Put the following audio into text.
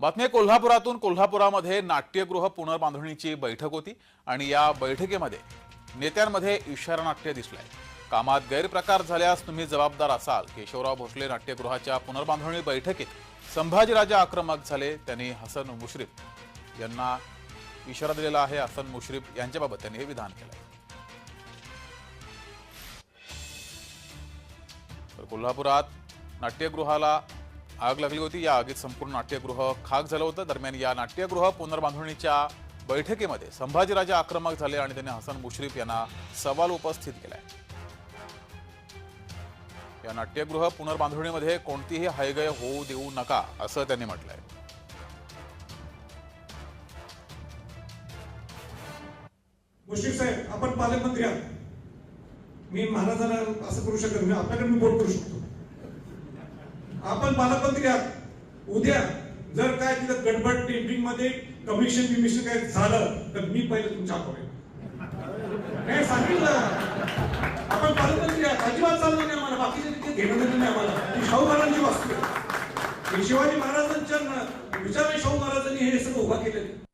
बातमी कोल्हापुरातून कोल्हापुरामध्ये नाट्यगृह पुनर्बांधणीची बैठक होती आणि या बैठकीमध्ये नेत्यांमध्ये इशारा नाट्य दिसलंय. कामात गैरप्रकार झाल्यास तुम्ही जबाबदार असाल. केशवराव भोसले नाट्यगृहाच्या पुनर्बांधणी बैठकीत संभाजीराजा आक्रमक झाले त्यांनी हसन मुश्रीफ यांना इशारा दिलेला आहे. हसन मुश्रीफ यांच्याबाबत त्यांनी हे विधान केलंय. तर कोल्हापुरात नाट्यगृहाला आग लागली होती. या आगीत संपूर्ण नाट्यगृह खाक झालं होतं. दरम्यान या नाट्यगृह पुनर्बांधणीच्या बैठकीमध्ये संभाजीराजे आक्रमक झाले आणि त्यांनी हसन मुश्रीफ यांना सवाल उपस्थित केलाय. या नाट्यगृह पुनर्बांधणीमध्ये कोणतीही हायगय होऊ देऊ नका असं त्यांनी म्हटलंय. मुश्रीफ साहेब आपण पालकमंत्री आहात. मी महाराजांना असं करू शकत नाही. आपल्याकडे मी बोट करू शकतो. आपण पालकमंत्री घ्या उद्या जर काय तिथं गडबड टेंडरिंगमध्ये कमिशन बिमिशन काय झालं तर मी पहिले तुमच्या हातावर येईन. सांगितलं. आपण पालकमंत्री अजिबात चालू नाही आम्हाला. बाकीचे तिथे घेणं देणं नाही आम्हाला. ही शाहू महाराजांची वास्तू आहे. शिवाजी महाराजांच्या विचार शाहू महाराजांनी हे सगळं उभा केलेलं